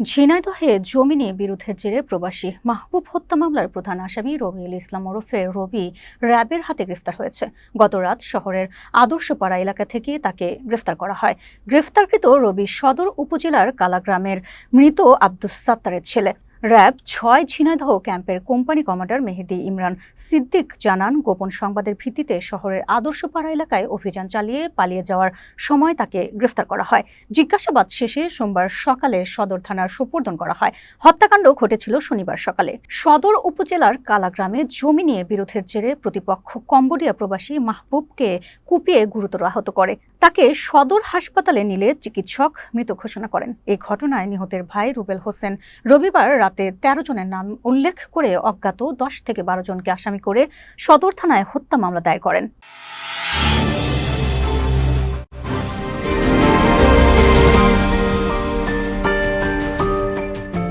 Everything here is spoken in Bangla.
ঝিনাইদহে জমি নিয়ে বিরোধের জেরে প্রবাসী মাহবুব হত্যা মামলার প্রধান আসামি রবিউল ইসলাম ওরফে রবি র্যাবের হাতে গ্রেফতার হয়েছে। গতরাত শহরের আদর্শপাড়া এলাকা থেকে তাকে গ্রেফতার করা হয়। গ্রেফতারকৃত রবি সদর উপজেলার কালাগ্রামের মৃত আব্দুস সাত্তারের ছেলে। র্যাব ছয় ঝিনাইদহ ক্যাম্পের কোম্পানি কমান্ডার মেহেদি ইমরান সিদ্দিক জানান, গোপন সংবাদের ভিত্তিতে শহরের আদর্শপাড়া এলাকায় অভিযান চালিয়ে পালিয়ে যাওয়ার সময় তাকে গ্রেফতার করা হয়। জিজ্ঞাসাবাদ শেষে সোমবার সকালে সদর থানার সুপর্দন করা হয়। হত্যাকাণ্ড ঘটেছিল শনিবার সকালে। সদর উপজেলার কালাগ্রামে জমি নিয়ে বিরোধের জেরে প্রতিপক্ষ কম্বোডিয়া প্রবাসী মাহবুবকে কুপিয়ে গুরুতর আহত করে। তাকে সদর হাসপাতালে নিলে চিকিৎসক মৃত ঘোষণা করেন। এই ঘটনায় নিহতের ভাই রুবেল হোসেন রবিবার রাতে তেরো জনের নাম উল্লেখ করে অজ্ঞাত দশ থেকে বারো জনকে আসামি করে সদর থানায় হত্যা মামলা দায়ের করেন।